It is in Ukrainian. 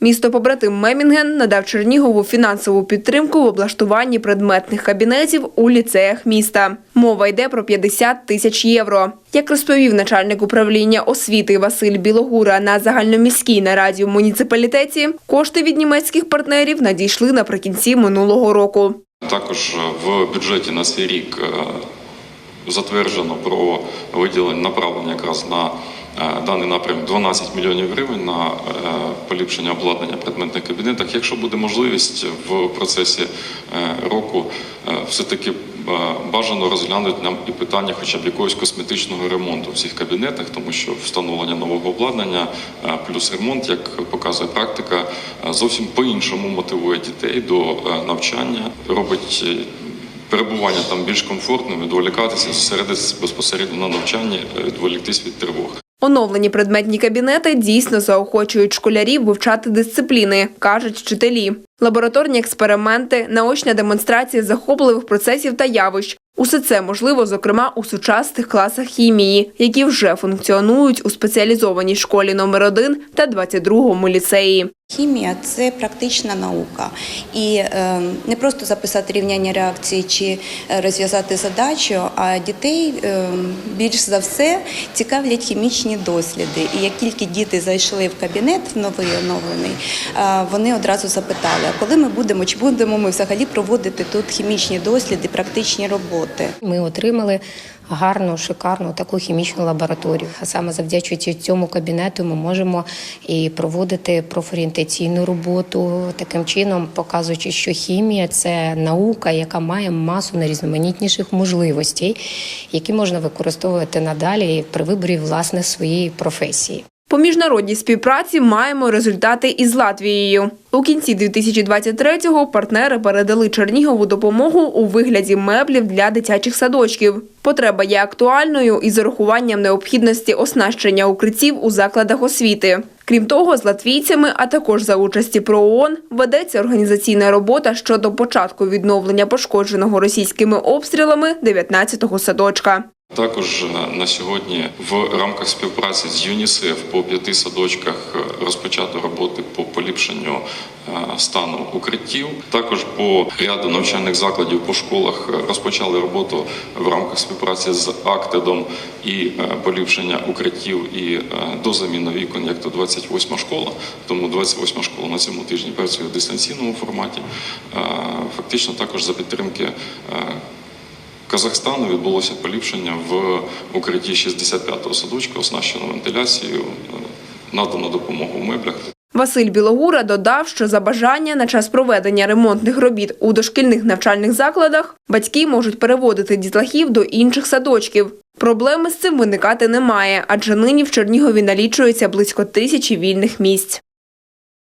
Місто побратим Мемінген надав Чернігову фінансову підтримку в облаштуванні предметних кабінетів у ліцеях міста. Мова йде про 50 тисяч євро. Як розповів начальник управління освіти Василь Білогура на загальноміській нараді в муніципалітеті, кошти від німецьких партнерів надійшли наприкінці минулого року. Також в бюджеті на цей рік е, затверджено про виділення направлення якраз на даний напрям 12 мільйонів гривень на е, поліпшення обладнання предметних кабінетах. Якщо буде можливість в процесі е, року, е, все-таки е, бажано розглянути нам і питання хоча б якогось косметичного ремонту в цих кабінетах, тому що встановлення нового обладнання е, плюс ремонт, як показує практика, е, зовсім по-іншому мотивує дітей до е, навчання, робить е, перебування там більш комфортним, відволікатися, зосередитися безпосередньо на навчанні, е, відволіктись від тривог. Оновлені предметні кабінети дійсно заохочують школярів вивчати дисципліни, кажуть вчителі. Лабораторні експерименти, наочна демонстрація захопливих процесів та явищ. Усе це можливо, зокрема, у сучасних класах хімії, які вже функціонують у спеціалізованій школі номер 1 та 22-му ліцеї. Хімія це практична наука, і е, не просто записати рівняння реакції чи е, розв'язати задачу, а дітей е, більш за все цікавлять хімічні досліди. І як тільки діти зайшли в кабінет в новий оновлений, е, вони одразу запитали, а коли ми будемо, чи будемо ми взагалі проводити тут хімічні досліди, практичні роботи. Ми отримали гарну, шикарну таку хімічну лабораторію. А саме завдячуючи цьому кабінету, ми можемо і проводити профорієнтаційну роботу, таким чином показуючи, що хімія це наука, яка має масу найрізноманітніших можливостей, які можна використовувати надалі при виборі власне своєї професії. По міжнародній співпраці маємо результати із Латвією. У кінці 2023-го партнери передали Чернігову допомогу у вигляді меблів для дитячих садочків. Потреба є актуальною із урахуванням необхідності оснащення укриттів у закладах освіти. Крім того, з латвійцями, а також за участі ПРООН, ведеться організаційна робота щодо початку відновлення пошкодженого російськими обстрілами 19-го садочка. Також е, на сьогодні в рамках співпраці з ЮНІСЕФ по п'яти садочках е, розпочато роботи по поліпшенню е, стану укриттів. Також по ряду навчальних закладів по школах розпочали роботу в рамках співпраці з Актедом і поліпшення укриттів і до заміни вікон, як то 28 школа. Тому 28 школа на цьому тижні працює в дистанційному форматі. Фактично також за підтримки. Казахстану відбулося поліпшення в укритті 65-го садочка, оснащено вентиляцією, е, надано допомогу в меблях. Василь Білогура додав, що за бажання на час проведення ремонтних робіт у дошкільних навчальних закладах батьки можуть переводити дітлахів до інших садочків. Проблеми з цим виникати немає, адже нині в Чернігові налічується близько тисячі вільних місць.